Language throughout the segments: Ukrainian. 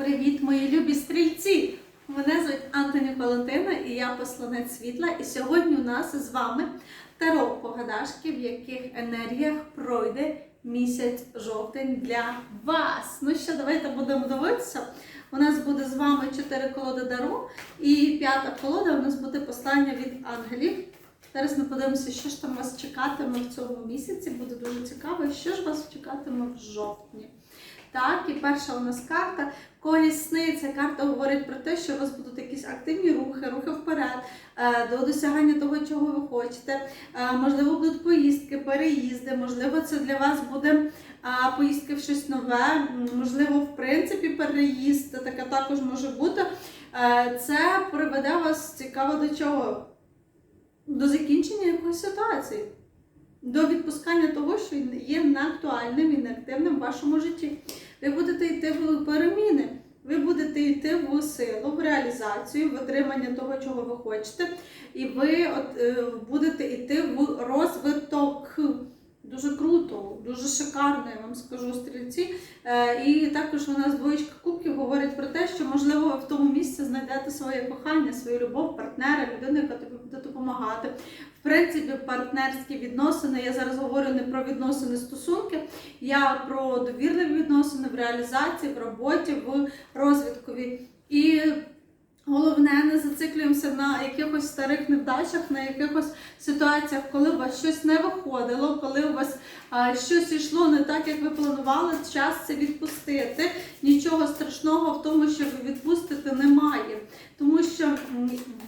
Привіт, мої любі стрільці! Мене звуть Антоні Валентина і я посланець світла. І сьогодні у нас з вами таро погадашки, в яких енергіях пройде місяць жовтень для вас. Ну що, давайте будемо дивитися. У нас буде з вами чотири колоди дару, і п'ята колода у нас буде послання від ангелів. Зараз ми подивимося, що ж там вас чекатиме в цьому місяці. Буде дуже цікаво, що ж вас чекатиме в жовтні. Так, і перша у нас карта колісни. Ця карта говорить про те, що у вас будуть якісь активні рухи, рухи вперед, е, до досягання того, чого ви хочете. Е, Можливо, будуть поїздки, переїзди, можливо, це для вас буде поїздки в щось нове, можливо, в принципі, переїзд, таке також може бути. Е, Це приведе вас цікаво до чого? До закінчення якоїсь ситуації до відпускання того, що є неактуальним і неактивним в вашому житті. Ви будете йти в переміни, ви будете йти в силу, в реалізацію, в отримання того, чого ви хочете, і ви от, е, будете йти в розвиток. Дуже круто, дуже шикарно, я вам скажу стрільці. Е, І також у нас двоєчка кубків говорить про те, що можливо ви в тому місці знайдете своє кохання, свою любов, партнера, людину, яка тобі буде допомагати. Принципі, партнерські відносини. Я зараз говорю не про відносини стосунки, я про довірливі відносини в реалізації, в роботі, в розвиткові. І головне, не зациклюємося на якихось старих невдачах, на якихось ситуаціях, коли у вас щось не виходило, коли у вас а, щось йшло не так, як ви планували, час це відпустити. Нічого страшного в тому, що ви відпустите, немає. Тому що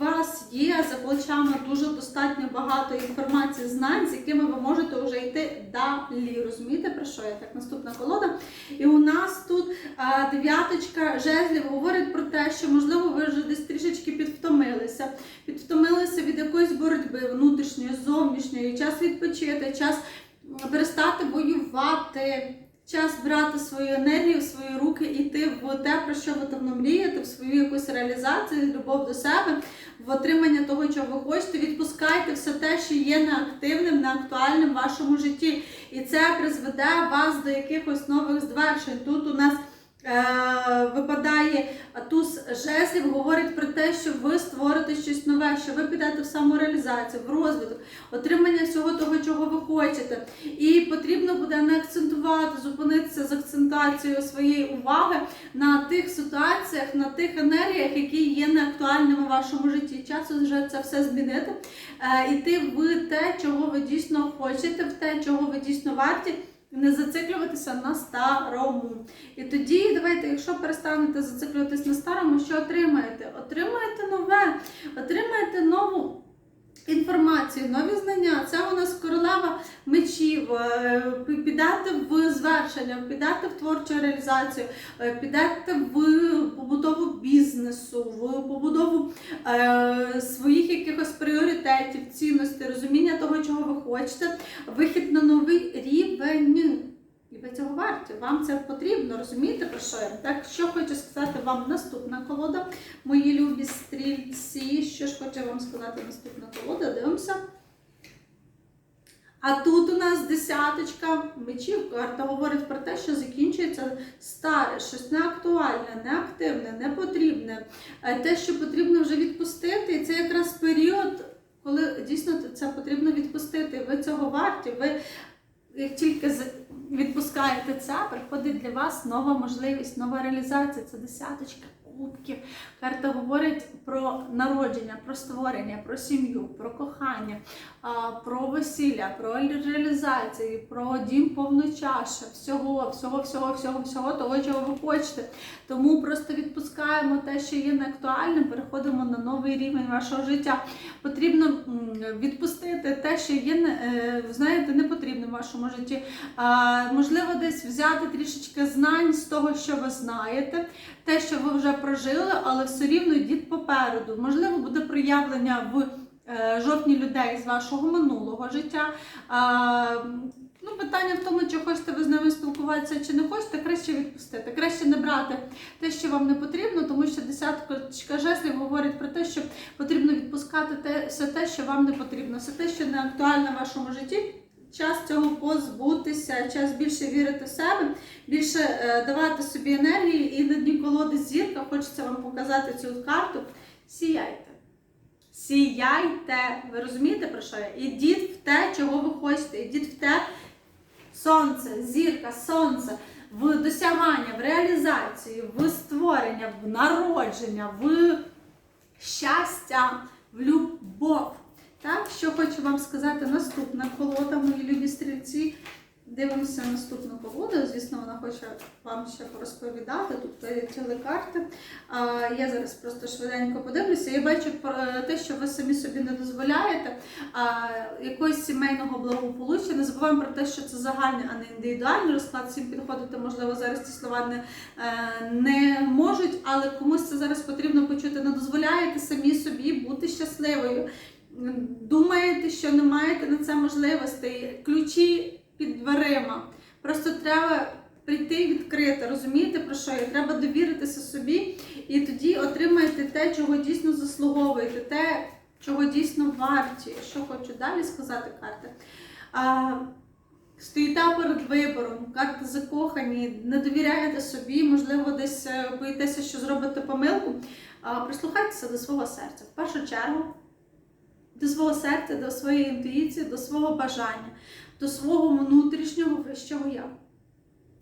у вас є за плечами дуже достатньо багато інформації, знань, з якими ви можете вже йти далі. Розумієте, про що я так? Наступна колода. І у нас дев'яточка жезлів говорить про те, що можливо ви вже десь трішечки підвтомилися, підвтомилися від якоїсь боротьби внутрішньої, зовнішньої, час відпочити, час перестати воювати. Час брати свою енергію в свої руки йти в те, про що ви давно мрієте, в свою якусь реалізацію, любов до себе, в отримання того, чого ви хочете. Відпускайте все те, що є неактивним, неактуальним в вашому житті. І це призведе вас до якихось нових звершень. Тут у нас випадає туз жезлів, говорить про те, що ви створите щось нове, що ви підете в самореалізацію, в розвиток, отримання всього того, чого ви хочете. І потрібно буде не акцентувати, зупинитися з акцентацією своєї уваги на тих ситуаціях, на тих енергіях, які є неактуальними в вашому житті. Час вже це все змінити, е, іти в те, чого ви дійсно хочете, в те, чого ви дійсно варті. Не зациклюватися на старому. І тоді, давайте, якщо перестанете зациклюватись на старому, що отримаєте? Отримаєте нове, отримаєте нову інформацію, нові знання. Це у нас королева мечів. Е, Підете в звершення, підете в творчу реалізацію, е, підете в побудову бізнесу, в побудову е, своїх якихось пріоритетів, цінностей, розуміння того, чого ви хочете, вихід на новий рівень. І ви цього варті. Вам це потрібно, розумієте про що я? Так, що хочу сказати вам наступна колода, мої любі стрільці. Що ж хочу вам сказати наступна колода? Дивимося. А тут у нас десяточка мечів. Карта говорить про те, що закінчується старе, щось неактуальне, неактивне, непотрібне. Е, Те, що потрібно вже відпустити, і це якраз період, коли дійсно це потрібно відпустити. Ви цього варті. Ви як тільки відпускаєте це, приходить для вас нова можливість, нова реалізація. Це десяточка кубків. Карта говорить про народження, про створення, про сім'ю, про кохання, про весілля, про реалізацію, про дім повночаша, всього, всього, всього, всього, всього того, чого ви хочете. Тому просто відпускаємо те, що є неактуальним, переходимо на новий рівень вашого життя. Потрібно відпустити те, що є е, знаєте, не потрібно в вашому житті. Можливо, десь взяти трішечки знань з того, що ви знаєте, те, що ви вже прожили, але все рівно йдіть попереду. Можливо, буде проявлення в е, жовтні людей з вашого минулого життя. Ну, питання в тому, чи хочете ви з ними спілкуватися, чи не хочете, краще відпустити. Краще не брати те, що вам не потрібно, тому що десятка жезлів говорить про те, що потрібно відпускати те, все те, що вам не потрібно, все те, що не актуальне в вашому житті. Час цього позбутися, час більше вірити в себе, більше е, давати собі енергії і на дні колоди хочеться вам показати цю карту. Сіяйте. Сіяйте. Ви розумієте про що я? Ідіть в те, чого ви хочете. Ідіть в те сонце, зірка, сонце, в досягання, в реалізацію, в створення, в народження, в щастя, в любов. Так, що хочу вам сказати, наступна колода, мої любі стрільці. Дивимося наступну колоду. Звісно, вона хоче вам ще порозповідати. Тут перелетіли карти. А, я зараз просто швиденько подивлюся. Я бачу те, що ви самі собі не дозволяєте а, якогось сімейного благополуччя. Не забуваємо про те, що це загальний, а не індивідуальний розклад. Всім підходити, можливо, зараз ці слова не, е, не можуть, але комусь це зараз потрібно почути. Не дозволяєте самі собі бути щасливою. Думаєте, що не маєте на це можливостей. Ключі під дверима. Просто треба прийти і відкрити, розумієте про що? я? Треба довіритися собі, і тоді отримаєте те, чого дійсно заслуговуєте, те, чого дійсно варті. Що хочу далі сказати, карти. А, Стоїте перед вибором, карти закохані, не довіряєте собі, можливо, десь е, боїтеся, що зробите помилку. Прислухайтеся до свого серця. В першу чергу, до свого серця, до своєї інтуїції, до свого бажання до свого внутрішнього вищого я.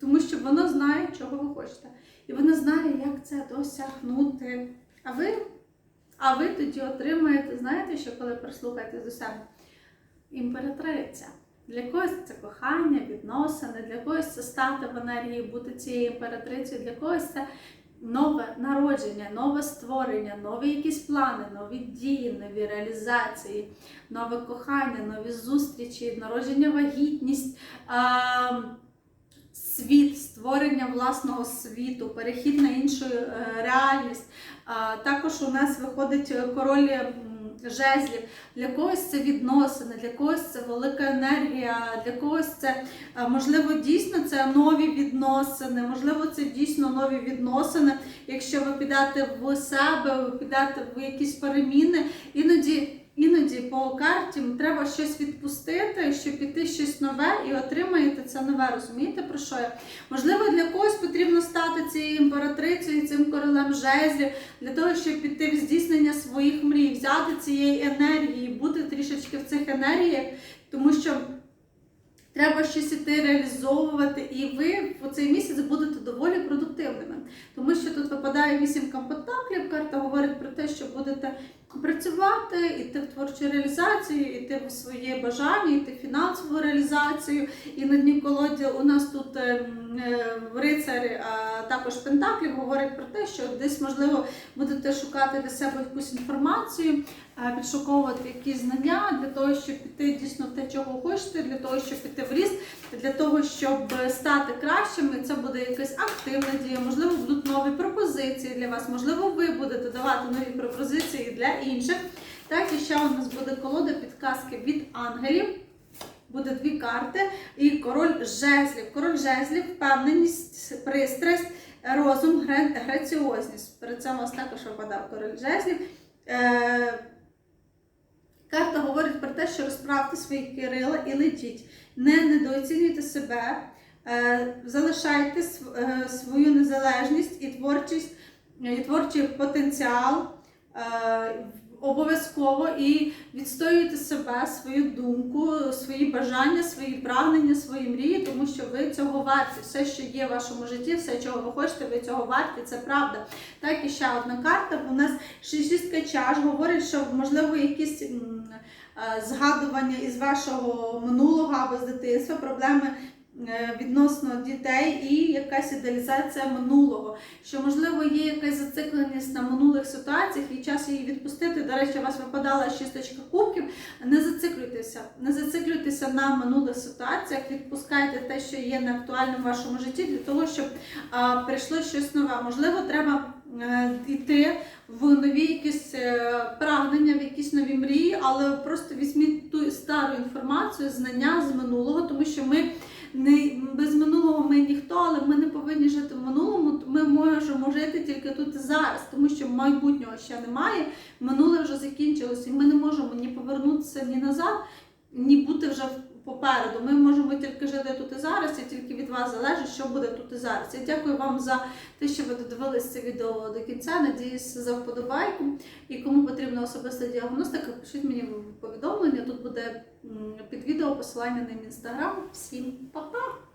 Тому що воно знає, чого ви хочете. І воно знає, як це досягнути. А ви, а ви тоді отримаєте, знаєте, що коли прислухаєтесь до себе? Імператриця. Для когось це кохання, відносини, для когось це стати в енергії, бути цією імператрицею, для когось це нове народження, нове створення, нові якісь плани, нові дії, нові реалізації, нове кохання, нові зустрічі, народження, вагітність. А, Світ, створення власного світу, перехід на іншу е, реальність. Також у нас виходить король жезлів. Для когось це відносини, для когось це велика енергія, для когось це можливо дійсно це нові відносини, можливо, це дійсно нові відносини. Якщо ви підете в себе, ви підете в якісь переміни, іноді. По карті треба щось відпустити, щоб піти щось нове і отримаєте це нове. Розумієте про що я? Можливо, для когось потрібно стати цією імператрицею, цим королем жезлів, для того, щоб піти в здійснення своїх мрій, взяти цієї енергії, бути трішечки в цих енергіях, тому що. Треба щось іти реалізовувати, і ви в цей місяць будете доволі продуктивними. Тому що тут випадає вісімка пентаклів, карта говорить про те, що будете працювати, іти в творчу реалізацію, іти в своє бажання, іти в фінансову реалізацію. І на дні колоді у нас тут ем, е, рицар, а також пентаклів говорить про те, що десь можливо будете шукати для себе якусь інформацію, е, підшуковувати якісь знання для того, щоб піти дійсно те, чого хочете, для того, щоб піти в ріст, для того, щоб стати кращими. Це буде якась активна дія, можливо, будуть нові пропозиції для вас, можливо, ви будете давати нові пропозиції для інших. Так, і ще у нас буде колода підказки від ангелів. Буде дві карти і король жезлів. Король жезлів, впевненість, пристрасть, розум, граціозність. Перед цим у нас також випадав король жезлів. Е, Карта говорить про те, що розправте свої крила і летіть. Не недооцінюйте себе, е, залишайте е, свою незалежність і творчість, і творчий потенціал. е, Обов'язково і відстоюйте себе, свою думку, свої бажання, свої прагнення, свої мрії, тому що ви цього варті. Все, що є в вашому житті, все, чого ви хочете, ви цього варті, це правда. Так, і ще одна карта. У нас шістка чаш говорить, що можливо якісь е, згадування із вашого минулого або з дитинства, проблеми е, відносно дітей і якась ідеалізація минулого. Що можливо є якась зацикленість на минулих ситуаціях і час її відпустити. До речі, у вас випадала шісточка кубків. Не зациклюйтеся, не зациклюйтеся на минулих ситуаціях, відпускайте те, що є неактуальним в вашому житті, для того, щоб а, прийшло щось нове. Можливо, треба е, йти в нові якісь е, прагнення, в якісь нові мрії, але просто візьміть ту стару інформацію, знання з минулого, тому що ми не без минулого ми ніхто, але ми не повинні жити в минулому. Ми можемо жити тільки тут і зараз, тому що майбутнього ще немає. Минуле вже закінчилося, і ми не можемо ні повернутися ні назад, ні бути вже в попереду. Ми можемо тільки жити тут і зараз, і тільки від вас залежить, що буде тут і зараз. Я дякую вам за те, що ви додивились це відео до кінця. Надіюсь за вподобайку. І кому потрібна особиста діагностика, пишіть мені повідомлення. Тут буде під відео посилання на мій інстаграм. Всім па-па!